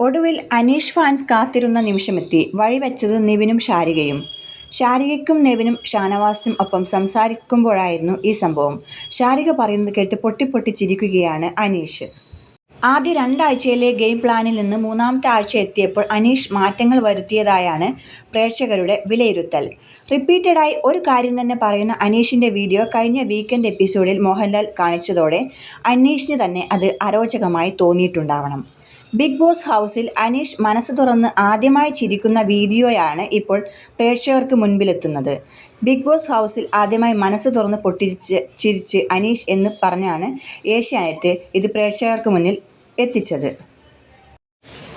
ഒടുവിൽ അനീഷ് ഫാൻസ് കാത്തിരുന്ന നിമിഷമെത്തി. വഴിവെച്ചത് നിവിനും ശാരികയും. ശാരികയ്ക്കും നെവിനും ഷാനവാസും ഒപ്പം സംസാരിക്കുമ്പോഴായിരുന്നു ഈ സംഭവം. ശാരിക പറയുന്നത് കേട്ട് പൊട്ടിപ്പൊട്ടി ചിരിക്കുകയാണ് അനീഷ്. ആദ്യ രണ്ടാഴ്ചയിലെ ഗെയിം പ്ലാനിൽ നിന്ന് മൂന്നാമത്തെ ആഴ്ച എത്തിയപ്പോൾ അനീഷ് മാറ്റങ്ങൾ വരുത്തിയതായാണ് പ്രേക്ഷകരുടെ വിലയിരുത്തൽ. റിപ്പീറ്റഡായി ഒരു കാര്യം തന്നെ പറയുന്ന അനീഷിന്റെ വീഡിയോ കഴിഞ്ഞ വീക്കെൻഡ് എപ്പിസോഡിൽ മോഹൻലാൽ കാണിച്ചതോടെ അനീഷിന് തന്നെ അത് അരോചകമായി തോന്നിയിട്ടുണ്ടാവണം. ബിഗ് ബോസ് ഹൗസിൽ അനീഷ് മനസ്സ് തുറന്ന് ആദ്യമായി ചിരിക്കുന്ന വീഡിയോയാണ് ഇപ്പോൾ പ്രേക്ഷകർക്ക് മുൻപിലെത്തുന്നത്. ബിഗ് ബോസ് ഹൗസിൽ ആദ്യമായി മനസ്സ് തുറന്ന് പൊട്ടിച്ച് ചിരിച്ച് അനീഷ് എന്ന് പറഞ്ഞാണ് ഏഷ്യാനെറ്റ് ഇത് പ്രേക്ഷകർക്ക് മുന്നിൽ എത്തിച്ചത്.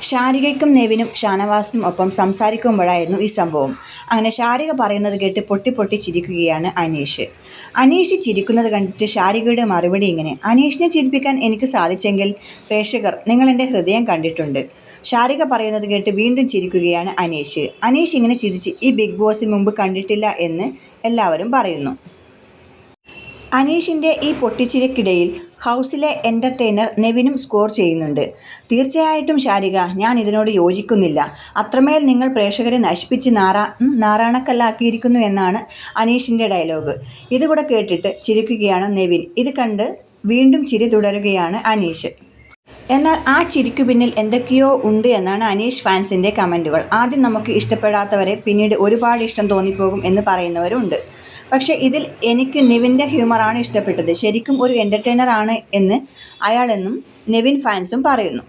ശാരികയ്ക്കും നെവിനും ഷാനവാസിനും ഒപ്പം സംസാരിക്കുമ്പോഴായിരുന്നു ഈ സംഭവം. അങ്ങനെ ഷാരിക പറയുന്നത് കേട്ട് പൊട്ടി പൊട്ടി ചിരിക്കുകയാണ് അനീഷ്. അനീഷ് ചിരിക്കുന്നത് കണ്ടിട്ട് ഷാരികയുടെ മറുപടി ഇങ്ങനെ അനീഷിനെ ചിരിപ്പിക്കാൻ എനിക്ക് സാധിച്ചെങ്കിൽ പ്രേക്ഷകർ നിങ്ങൾ എന്റെ ഹൃദയം കണ്ടിട്ടുണ്ട് ഷാരിക പറയുന്നത് കേട്ട് വീണ്ടും ചിരിക്കുകയാണ് അനീഷ്. അനീഷ് ഇങ്ങനെ ചിരിച്ച് ഈ ബിഗ് ബോസിന് മുമ്പ് കണ്ടിട്ടില്ല എന്ന് എല്ലാവരും പറയുന്നു. അനീഷിന്റെ ഈ പൊട്ടിച്ചിരിക്കിടയിൽ ഹൗസിലെ എന്റർടൈനർ നെവിനും സ്കോർ ചെയ്യുന്നുണ്ട്. തീർച്ചയായിട്ടും ശാരിക ഞാൻ ഇതിനോട് യോജിക്കുന്നില്ല. അത്രമേൽ നിങ്ങൾ പ്രേക്ഷകരെ നശിപ്പിച്ച് നാറാ നാറാണക്കല്ലാക്കിയിരിക്കുന്നു എന്നാണ് അനീഷിന്റെ ഡയലോഗ്. ഇതുകൂടെ കേട്ടിട്ട് ചിരിക്കുകയാണ് നെവിൻ. ഇത് കണ്ട് വീണ്ടും ചിരി തുടരുകയാണ് അനീഷ്. എന്നാൽ ആ ചിരിക്കു പിന്നിൽ എന്തൊക്കെയോ ഉണ്ട് എന്നാണ് അനീഷ് ഫാൻസിന്റെ കമന്റുകൾ ആദ്യം നമുക്ക് ഇഷ്ടപ്പെടാത്തവരെ പിന്നീട് ഒരുപാട് ഇഷ്ടം തോന്നിപ്പോകും എന്ന് പറയുന്നവരുണ്ട്. പക്ഷേ ഇതിൽ എനിക്ക് നിവിന്റെ ഹ്യൂമറാണ് ഇഷ്ടപ്പെട്ടത്. ശരിക്കും ഒരു എന്റർടൈനറാണ് എന്ന് അയാളെന്നും നെവിൻ ഫാൻസും പറയുന്നു.